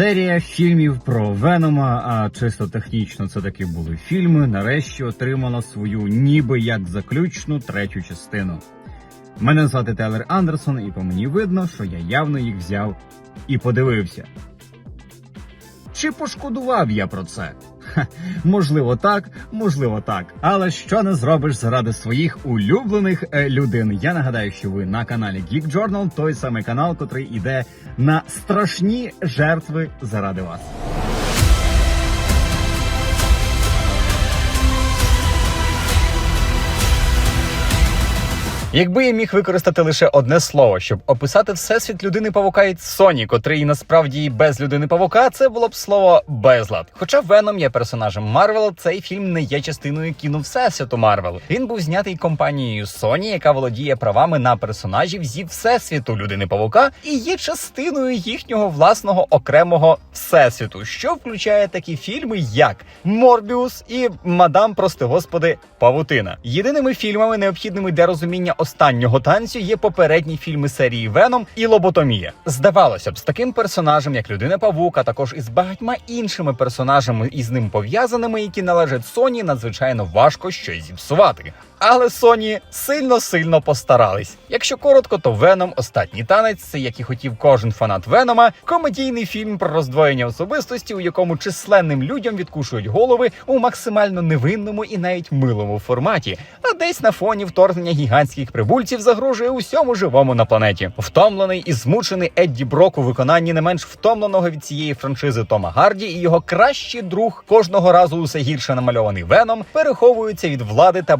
Серія фільмів про Венома, а чисто технічно це таки були фільми, нарешті отримала свою ніби як заключну третю частину. Мене звати Телер Андерсон, і по мені видно, що я явно їх взяв і подивився. Чи пошкодував я про це? Ха, можливо, так, можливо, так. Але що не зробиш заради своїх улюблених е, людей? Я нагадаю, що ви на каналі Geek Journal, той самий канал, котрий іде на страшні жертви заради вас. Якби я міг використати лише одне слово, щоб описати всесвіт людини павука і Соні, котрий насправді без людини павука, це було б слово безлад. Хоча Веном є персонажем Марвел, цей фільм не є частиною кіно всесвіту Марвел. Він був знятий компанією Sony, яка володіє правами на персонажів зі всесвіту людини павука, і є частиною їхнього власного окремого всесвіту, що включає такі фільми, як Морбіус і Мадам, прости господи, Павутина. Єдиними фільмами, необхідними для розуміння останнього танцю, є попередні фільми серії Веном і Лоботомія. Здавалося б, з таким персонажем, як людина Павук, а також із багатьма іншими персонажами із ним пов'язаними, які належать Соні, надзвичайно важко щось зіпсувати. Але Соні сильно сильно постарались. Якщо коротко, то Веном Останній танець це як і хотів кожен фанат Венома, комедійний фільм про роздвоєння особистості, у якому численним людям відкушують голови у максимально невинному і навіть милому форматі. А десь на фоні вторгнення гігантських прибульців загрожує усьому живому на планеті. Втомлений і змучений Едді Брок у виконанні не менш втомленого від цієї франшизи Тома Гарді і його кращий друг кожного разу усе гірше намальований Веном переховуються від влади та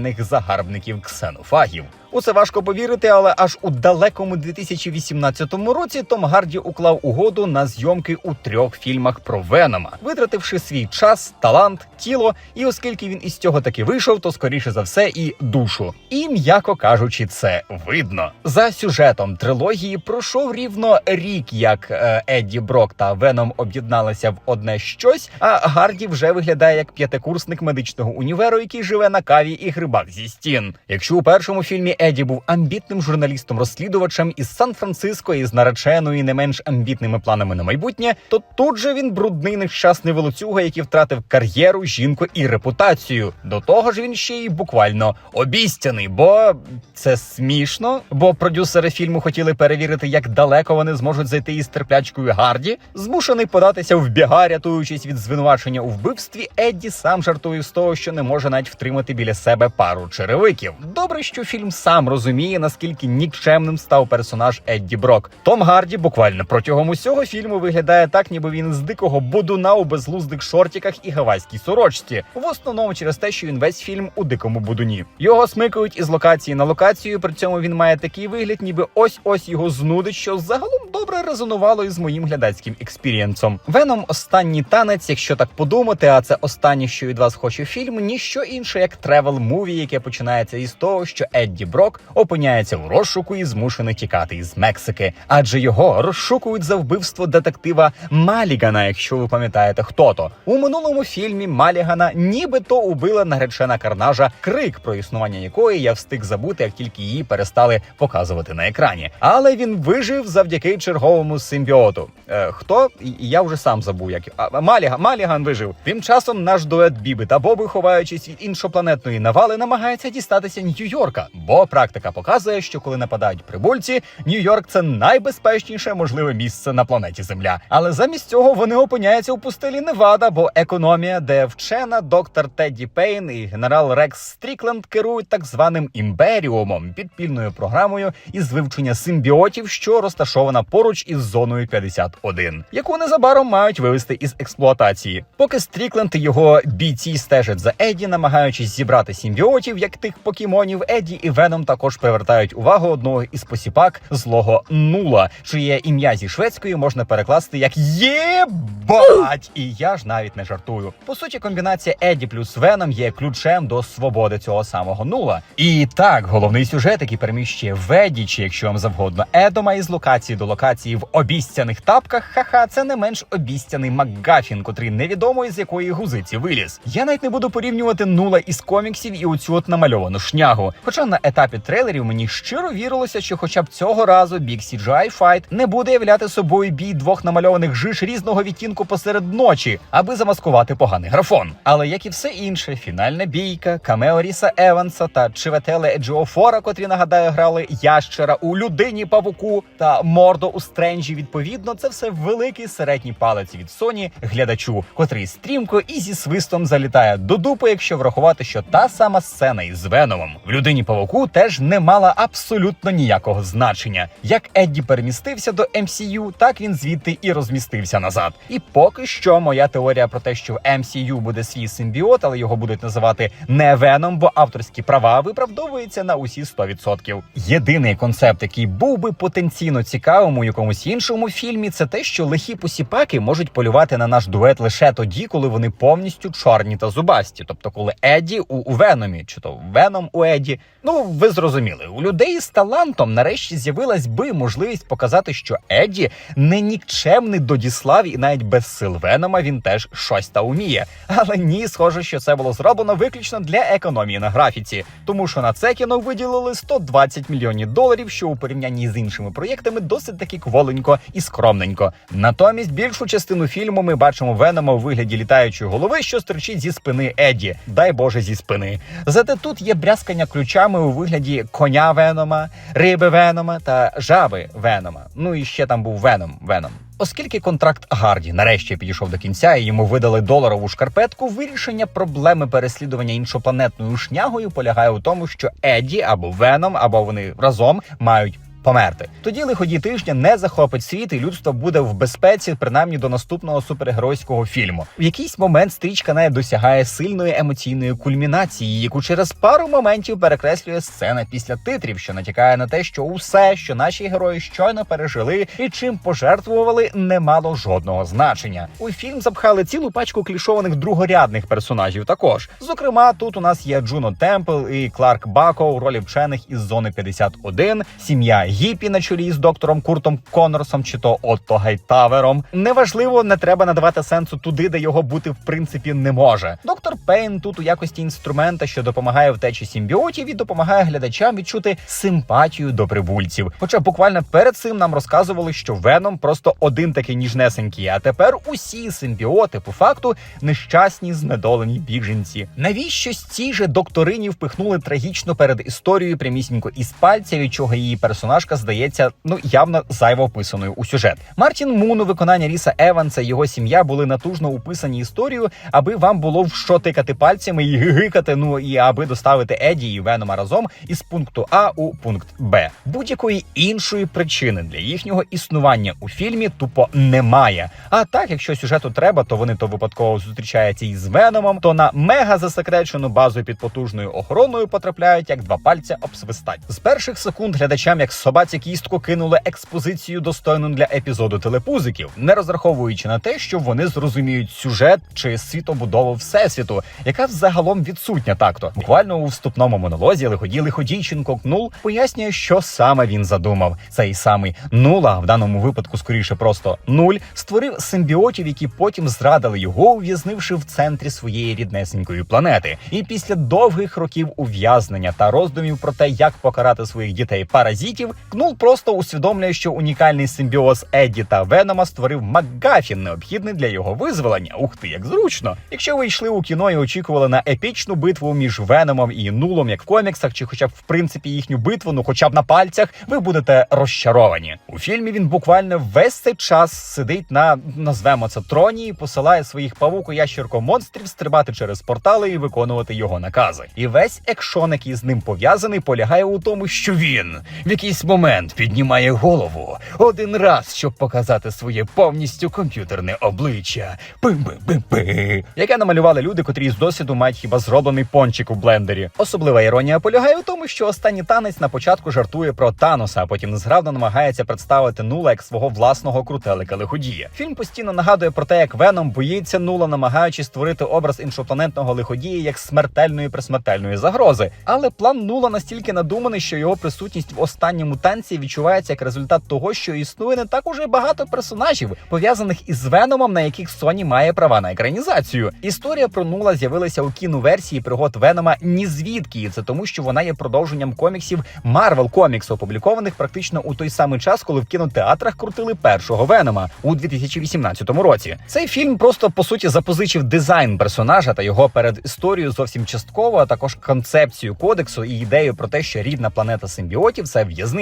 безжальних загарбників ксенофагів. У це важко повірити, але аж у далекому 2018 році Том Гарді уклав угоду на зйомки у трьох фільмах про Венома, витративши свій час, талант, тіло. І оскільки він із цього таки вийшов, то скоріше за все і душу. І м'яко кажучи, це видно. За сюжетом трилогії пройшов рівно рік, як е, Едді Брок та Веном об'єдналися в одне щось. А Гарді вже виглядає як п'ятикурсник медичного універу, який живе на каві і грибах зі стін. Якщо у першому фільмі Еді був амбітним журналістом-розслідувачем із Сан-Франциско із нареченою не менш амбітними планами на майбутнє, то тут же він брудний нещасний волоцюга, який втратив кар'єру, жінку і репутацію. До того ж, він ще й буквально обістяний, бо це смішно. Бо продюсери фільму хотіли перевірити, як далеко вони зможуть зайти із терплячкою Гарді. Змушений податися в біга, рятуючись від звинувачення у вбивстві. Едді сам жартує з того, що не може навіть втримати біля себе пару черевиків. Добре, що фільм сам розуміє, наскільки нікчемним став персонаж Едді Брок. Том Гарді буквально протягом усього фільму виглядає так, ніби він з дикого будуна у безглуздих шортіках і гавайській сорочці. В основному через те, що він весь фільм у дикому будуні. Його смикають із локації на локацію. При цьому він має такий вигляд, ніби ось ось його знудить, що загалом добре резонувало із моїм глядацьким експірієнсом. Веном останній танець, якщо так подумати, а це останнє, що від вас хоче фільм, ніщо інше як тревел муві, яке починається із того, що Едді Брок опиняється у розшуку і змушений тікати із Мексики, адже його розшукують за вбивство детектива Малігана, якщо ви пам'ятаєте, хто то у минулому фільмі Малігана, нібито убила наречена карнажа крик, про існування якої я встиг забути, як тільки її перестали показувати на екрані. Але він вижив завдяки черговому симбіоту. Е, хто я вже сам забув, як Маліга, Маліган вижив. Тим часом наш дует Біби та Боби, ховаючись від іншопланетної навали, намагається дістатися Нью-Йорка, бо практика показує, що коли нападають прибульці, Нью-Йорк це найбезпечніше можливе місце на планеті Земля. Але замість цього вони опиняються у пустелі Невада, бо економія, де вчена доктор Тедді Пейн і генерал Рекс Стрікленд керують так званим імперіумом, підпільною програмою із вивчення симбіотів, що розташована поруч із зоною 51, яку незабаром мають вивести із експлуатації. Поки Стрікленд і його бійці стежать за Еді, намагаючись зібрати симбіотів, як тих покемонів, Еді і Веном також привертають увагу одного із посіпак злого нула, чиє ім'я зі шведської можна перекласти як є Бать! І я ж навіть не жартую. По суті, комбінація Еді плюс Веном є ключем до свободи цього самого нула. І так, головний сюжет, який переміщує Веді, чи якщо вам завгодно, Едома із локації до локації в обіцяних тапках, ха-ха, це не менш обіцяний Макгафін, котрий невідомо із якої гузиці виліз. Я навіть не буду порівнювати нула із коміксів і оцю от намальовану шнягу. Хоча на етапі трейлерів мені щиро вірилося, що хоча б цього разу Big CGI Fight не буде являти собою бій двох намальованих жиш різного відтінку посеред ночі, аби замаскувати поганий графон. Але як і все інше, фінальна бійка, камео Ріса Еванса та Чиветеле Еджіофора, котрі нагадаю грали ящера у людині павуку та мордо у стренджі. Відповідно, це все великий середній палець від Соні глядачу, котрий стрімко і зі свистом залітає до дупи, якщо врахувати, що та сама сцена із Веномом в людині павуку теж не мала абсолютно ніякого значення. Як Едді перемістився до MCU, так він звідти і розмістився назад. І поки що моя теорія про те, що в MCU буде свій симбіот, але його будуть називати не Веном, бо авторські права виправдовуються на усі 100%. Єдиний концепт, який був би потенційно цікавим у якомусь іншому фільмі, це те, що лихі посіпаки можуть полювати на наш дует лише тоді, коли вони повністю чорні та зубасті. Тобто, коли Едді у, у Веномі, чи то Веном у Едді. Ну ви зрозуміли, у людей з талантом нарешті з'явилась би можливість показати, що Едді не нікчемний додіслав, і навіть без сил Венома він теж щось та уміє. Але ні, схоже, що це було зроблено виключно для економії на графіці, тому що на це кіно виділили 120 мільйонів доларів, що у порівнянні з іншими проєктами досить таки кволенько і скромненько. Натомість більшу частину фільму ми бачимо Венома у вигляді літаючої голови, що стерчить зі спини Едді. Дай Боже зі спини. Зате тут є брязкання ключами у вигляді коня Венома, риби Венома та жаби Венома. Ну і ще там був Веном Веном. Оскільки контракт Гарді нарешті підійшов до кінця і йому видали доларову шкарпетку, вирішення проблеми переслідування іншопланетною шнягою полягає у тому, що Еді або Веном, або вони разом мають. Померти тоді лиходій тижня не захопить світ, і людство буде в безпеці, принаймні до наступного супергеройського фільму. В якийсь момент стрічка навіть досягає сильної емоційної кульмінації, яку через пару моментів перекреслює сцена після титрів, що натякає на те, що усе, що наші герої щойно пережили і чим пожертвували, не мало жодного значення. У фільм запхали цілу пачку клішованих другорядних персонажів. Також, зокрема, тут у нас є Джуно Темпл і Кларк Бако у ролі вчених із зони 51, сім'я Гіпі на чолі з доктором Куртом Коннорсом чи то Отто Гайтавером. Неважливо, не треба надавати сенсу туди, де його бути в принципі не може. Доктор Пейн тут у якості інструмента, що допомагає втечі симбіотів і допомагає глядачам відчути симпатію до прибульців. Хоча буквально перед цим нам розказували, що Веном просто один такий ніжнесенький, а тепер усі симбіоти по факту нещасні знедолені біженці. Навіщо ці же докторині впихнули трагічно перед історією прямісінько із пальця, від чого її персонажка здається ну явно зайво вписаною у сюжет. Мартін Мун виконання Ріса Еванса його сім'я були натужно уписані історію, аби вам було в що тикати пальцями і гигикати, ну і аби доставити Еді і Венома разом із пункту А у пункт Б. Будь-якої іншої причини для їхнього існування у фільмі тупо немає. А так, якщо сюжету треба, то вони то випадково зустрічаються із Веномом, то на мега засекречену базу під потужною охороною потрапляють як два пальця об свистать. З перших секунд глядачам, як собаці кістку, кинули експозицію достойну для епізоду телепузиків, не розраховуючи на те, що вони зрозуміють сюжет чи світобудову всесвіту, яка взагалом відсутня такто. Буквально у вступному монолозі лиходій Лиходійченко Кнул пояснює, що саме він задумав. Цей самий нула, в даному випадку скоріше просто нуль, створив симбіотів, які потім зрадили його, ув'язнивши в центрі своєї ріднесенької планети. І після довгих років ув'язнення та роздумів про те, як покарати своїх дітей паразитів, Кнул просто усвідомлює, що унікальний симбіоз Едді та Венома створив Макгафін, необхідний для його визволення. Ух ти, як зручно! Якщо ви йшли у кіно і очікували на епічну битву між Веномом і Нулом, як в коміксах, чи хоча б в принципі їхню битву, ну хоча б на пальцях, ви будете розчаровані. У фільмі він буквально весь цей час сидить на назвемо це троні і посилає своїх павуку ящерко монстрів стрибати через портали і виконувати його накази. І весь екшон, який з ним пов'язаний, полягає у тому, що він в якийсь момент піднімає голову один раз, щоб показати своє повністю комп'ютерне обличчя. Пим-пим-пим-пим. Яке намалювали люди, котрі з досвіду мають хіба зроблений пончик у блендері. Особлива іронія полягає в тому, що останній танець на початку жартує про Таноса, а потім незграбно намагається представити Нула як свого власного крутелика лиходія. Фільм постійно нагадує про те, як Веном боїться Нула, намагаючись створити образ іншопланетного лиходія як смертельної присмертельної загрози. Але план Нула настільки надуманий, що його присутність в останньому танці відчувається як результат того, що існує не так уже багато персонажів, пов'язаних із Веномом, на яких Sony має права на екранізацію. Історія про Нула з'явилася у кіноверсії пригод Венома ні звідки, і це тому, що вона є продовженням коміксів Marvel Comics, опублікованих практично у той самий час, коли в кінотеатрах крутили першого Венома у 2018 році. Цей фільм просто по суті запозичив дизайн персонажа та його перед історію зовсім частково, а також концепцію кодексу і ідею про те, що рідна планета симбіотів це в'язниця.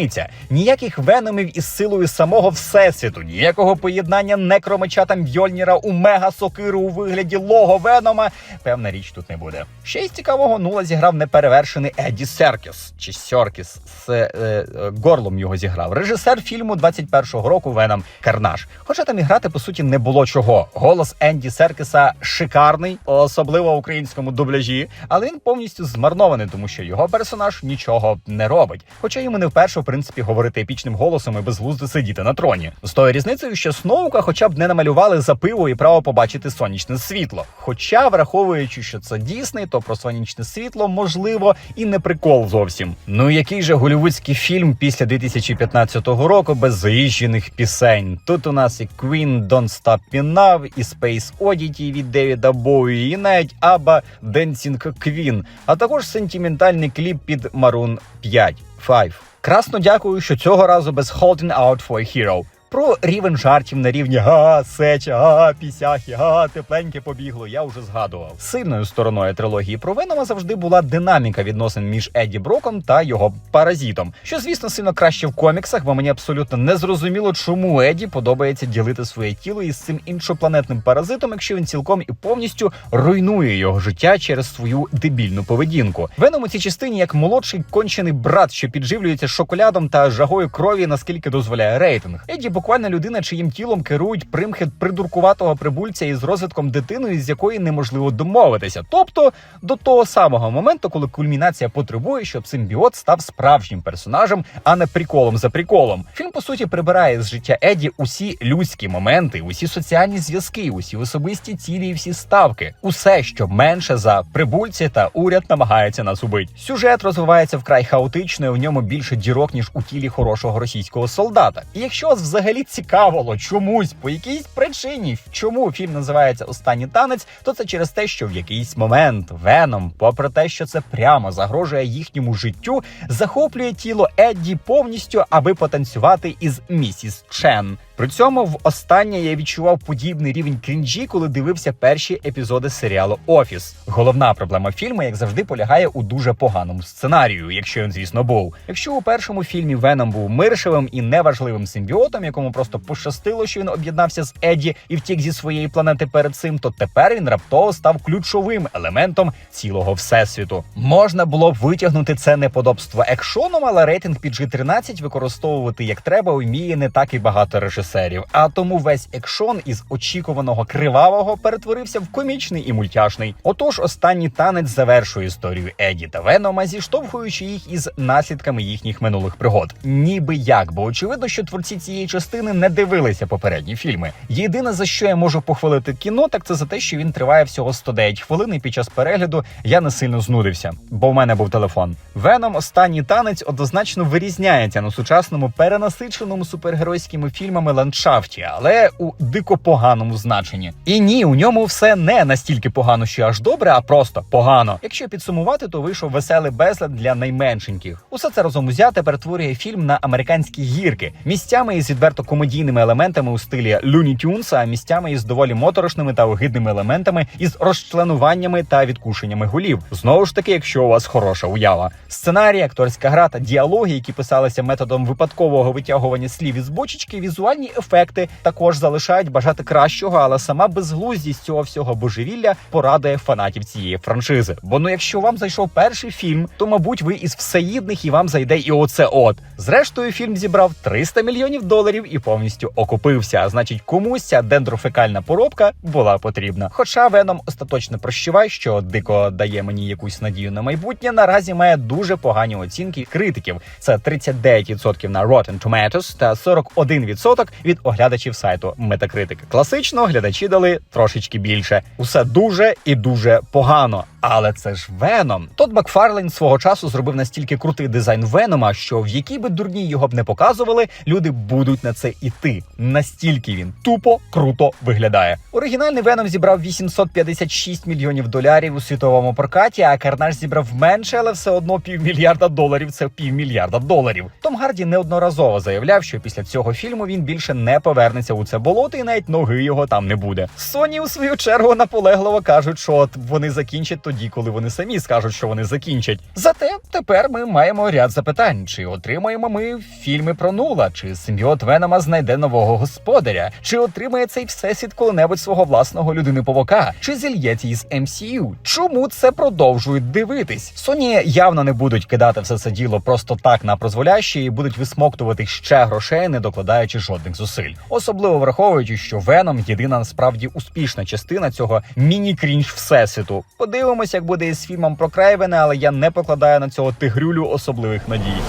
Ніяких веномів із силою самого всесвіту, ніякого поєднання некромеча та Мьольніра у мега сокиру у вигляді лого Венома. Певна річ тут не буде. Ще й цікавого нула зіграв неперевершений Едді Серкіс чи Сьоркіс з е, е, горлом його зіграв. Режисер фільму 21-го року Веном Карнаж. Хоча там і грати по суті не було чого. Голос Енді Серкіса шикарний, особливо в українському дубляжі, але він повністю змарнований, тому що його персонаж нічого не робить. Хоча йому не вперше, принципі, говорити епічним голосом і безглуздо сидіти на троні. З тою різницею, що Сноука хоча б не намалювали за пиво і право побачити сонячне світло. Хоча, враховуючи, що це дійсний, то про сонячне світло можливо і не прикол зовсім. Ну який же голівудський фільм після 2015 року без заїжджених пісень? Тут у нас і Queen Don't Stop Me Now, і Space Oddity від Девіда Боуї, і навіть Аба Dancing Queen, а також сентиментальний кліп під Maroon 5. 5. Красно дякую, що цього разу без Holding Out for a Hero. Про рівень жартів на рівні га, сеча, га, пісяхи, га, тепленьке побігло. Я вже згадував. Сильною стороною трилогії про Венома завжди була динаміка відносин між Едді Броком та його паразитом. Що, звісно, сильно краще в коміксах, бо мені абсолютно не зрозуміло, чому Едді подобається ділити своє тіло із цим іншопланетним паразитом, якщо він цілком і повністю руйнує його життя через свою дебільну поведінку. Веном у цій частині як молодший кончений брат, що підживлюється шоколадом та жагою крові, наскільки дозволяє рейтинг. Едді буквально людина, чиїм тілом керують примхи придуркуватого прибульця із розвитком дитиною, з якої неможливо домовитися. Тобто до того самого моменту, коли кульмінація потребує, щоб симбіот став справжнім персонажем, а не приколом за приколом. Фільм по суті прибирає з життя Еді усі людські моменти, усі соціальні зв'язки, усі особисті цілі і всі ставки, усе, що менше за прибульці та уряд намагається нас убити. Сюжет розвивається вкрай хаотично, і в ньому більше дірок ніж у тілі хорошого російського солдата. І якщо вас взагалі цікавило чомусь по якійсь причині, чому фільм називається Останній танець, то це через те, що в якийсь момент Веном, попри те, що це прямо загрожує їхньому життю, захоплює тіло Едді повністю, аби потанцювати із місіс Чен. При цьому в останнє я відчував подібний рівень крінжі, коли дивився перші епізоди серіалу Офіс. Головна проблема фільму, як завжди, полягає у дуже поганому сценарію, якщо він, звісно, був. Якщо у першому фільмі Веном був миршевим і неважливим симбіотом, якому просто пощастило, що він об'єднався з Едді і втік зі своєї планети перед цим, то тепер він раптово став ключовим елементом цілого всесвіту. Можна було б витягнути це неподобство екшоном, але рейтинг PG-13 використовувати як треба вміє не так і багато режисерів. А тому весь екшон із очікуваного кривавого перетворився в комічний і мультяшний. Отож, останній танець завершує історію Еді та Венома, зіштовхуючи їх із наслідками їхніх минулих пригод. Ніби як, бо очевидно, що творці цієї частини не дивилися попередні фільми. Єдине за що я можу похвалити кіно, так це за те, що він триває всього 109 хвилин. І під час перегляду я не сильно знудився, бо в мене був телефон. Веном останній танець однозначно вирізняється на сучасному перенасиченому супергеройськими фільмами ландшафті, але у дико поганому значенні. І ні, у ньому все не настільки погано, що аж добре, а просто погано. Якщо підсумувати, то вийшов веселий безлад для найменшеньких. Усе це разом узяте перетворює фільм на американські гірки, місцями із відверто комедійними елементами у стилі Looney Tunes, а місцями із доволі моторошними та огидними елементами, із розчленуваннями та відкушеннями голів. Знову ж таки, якщо у вас хороша уява. Сценарій, акторська гра та діалоги, які писалися методом випадкового витягування слів із бочечки, візуальні Візуальні ефекти також залишають бажати кращого, але сама безглуздість цього всього божевілля порадує фанатів цієї франшизи. Бо ну, якщо вам зайшов перший фільм, то мабуть ви із всеїдних і вам зайде і оце от. Зрештою, фільм зібрав 300 мільйонів доларів і повністю окупився. Значить, комусь ця дендрофекальна поробка була потрібна. Хоча Веном остаточно прощувай, що дико дає мені якусь надію на майбутнє, наразі має дуже погані оцінки критиків. Це 39% на Rotten Tomatoes та 41% від оглядачів сайту Metacritic. Класично глядачі дали трошечки більше. Усе дуже і дуже погано. Але це ж Веном. Тот Макфарлейн свого часу зробив настільки крутий дизайн Венома, що в якій би дурні його б не показували, люди будуть на це іти. Настільки він тупо круто виглядає. Оригінальний Веном зібрав 856 мільйонів доларів у світовому прокаті, а Карнаж зібрав менше, але все одно півмільярда доларів це півмільярда доларів. Том Гарді неодноразово заявляв, що після цього фільму він більше не повернеться у це болото, і навіть ноги його там не буде. Соні у свою чергу наполегливо кажуть, що от вони закінчать тоді, коли вони самі скажуть, що вони закінчать. Зате тепер ми маємо ряд запитань: чи отримаємо ми фільми про нула, чи симбіот Венома знайде нового господаря, чи отримає цей всесвіт коли-небудь свого власного людини повока, чи зільється із MCU? Чому це продовжують дивитись? Соні явно не будуть кидати все це діло просто так на прозволяще і будуть висмоктувати ще грошей, не докладаючи жодних зусиль. Особливо враховуючи, що Веном єдина насправді успішна частина цього міні-крінж всесвіту. Подивимось, як буде із фільмом про Крейвена, але я не покладаю на цього тигрюлю особливих надій.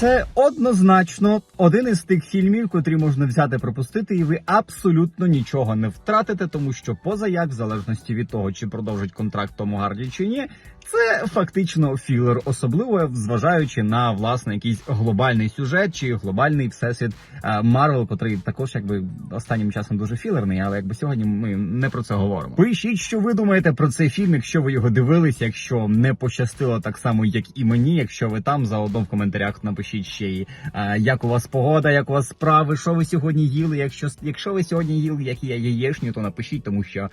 Це однозначно один із тих фільмів, котрі можна взяти пропустити, і ви абсолютно нічого не втратите, тому що поза як, в залежності від того, чи продовжить контракт Тому Гарді чи ні, це фактично філер, особливо зважаючи на власне якийсь глобальний сюжет чи глобальний всесвіт е, Марвел, котрий також якби останнім часом дуже філерний, але якби сьогодні ми не про це говоримо. Пишіть, що ви думаєте про цей фільм, якщо ви його дивились, якщо не пощастило так само, як і мені. Якщо ви там заодно в коментарях напишіть ще й е, як у вас погода, як у вас справи, що ви сьогодні їли. Якщо якщо ви сьогодні їли, як я яєшню, то напишіть, тому що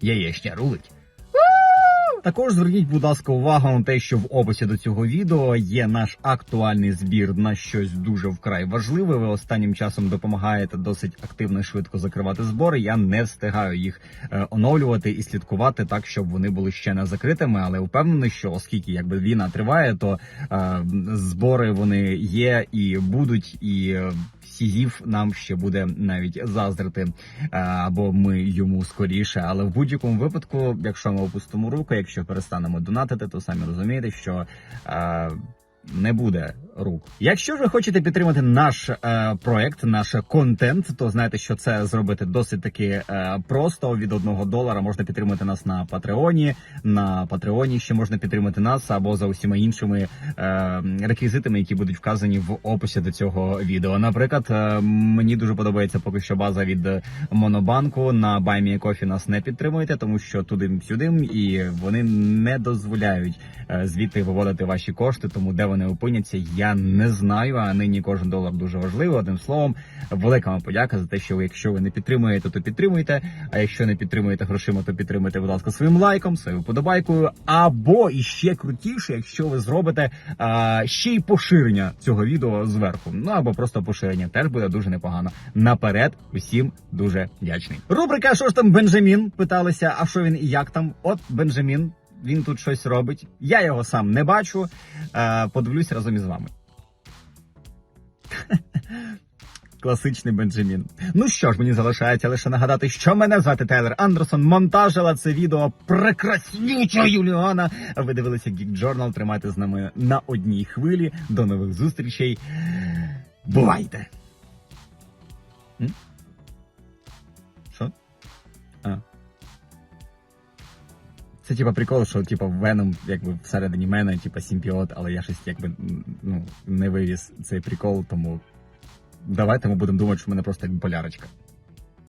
яєшня рулить. Також зверніть, будь ласка, увагу на те, що в описі до цього відео є наш актуальний збір на щось дуже вкрай важливе. Ви останнім часом допомагаєте досить активно і швидко закривати збори. Я не встигаю їх е, оновлювати і слідкувати так, щоб вони були ще не закритими. Але впевнений, що оскільки якби війна триває, то е, збори вони є і будуть і. Сізів нам ще буде навіть заздрити, е, або ми йому скоріше. Але в будь-якому випадку, якщо ми опустимо руку, якщо перестанемо донатити, то самі розумієте, що е, не буде рук. Якщо ви хочете підтримати наш е, проект, наш контент, то знаєте, що це зробити досить таки е, просто. Від одного долара можна підтримати нас на Патреоні. На Патреоні ще можна підтримати нас або за усіма іншими е, реквізитами, які будуть вказані в описі до цього відео. Наприклад, е, мені дуже подобається поки що база від Монобанку. На BuyMeACoffee нас не підтримуєте, тому що туди-сюди, і вони не дозволяють е, звідти виводити ваші кошти. Тому де вони опиняться, я не знаю. А нині кожен долар дуже важливий. Одним словом, велика вам подяка за те, що ви, якщо ви не підтримуєте, то підтримуєте. А якщо не підтримуєте грошима, то підтримуйте, будь ласка, своїм лайком, своєю подобайкою. Або і ще крутіше, якщо ви зробите а, ще й поширення цього відео зверху. Ну або просто поширення теж буде дуже непогано. Наперед, усім дуже вдячний. Рубрика що ж там Бенджамін? Питалися, а що він і як там? От Бенджамін. Він тут щось робить. Я його сам не бачу. Е, подивлюсь разом із вами. Класичний Бенджамін. Ну що ж, мені залишається лише нагадати, що мене звати Тейлер Андерсон. Монтажила це відео прекраснюча Юліана. Ви дивилися Geek Journal. Тримайте з нами на одній хвилі. До нових зустрічей. Бувайте! Це типа прикол, що типа Веном, якби всередині мене, типа симпіот, але я щось якби ну не вивіз цей прикол, тому давайте ми будемо думати, що в мене просто як болярочка.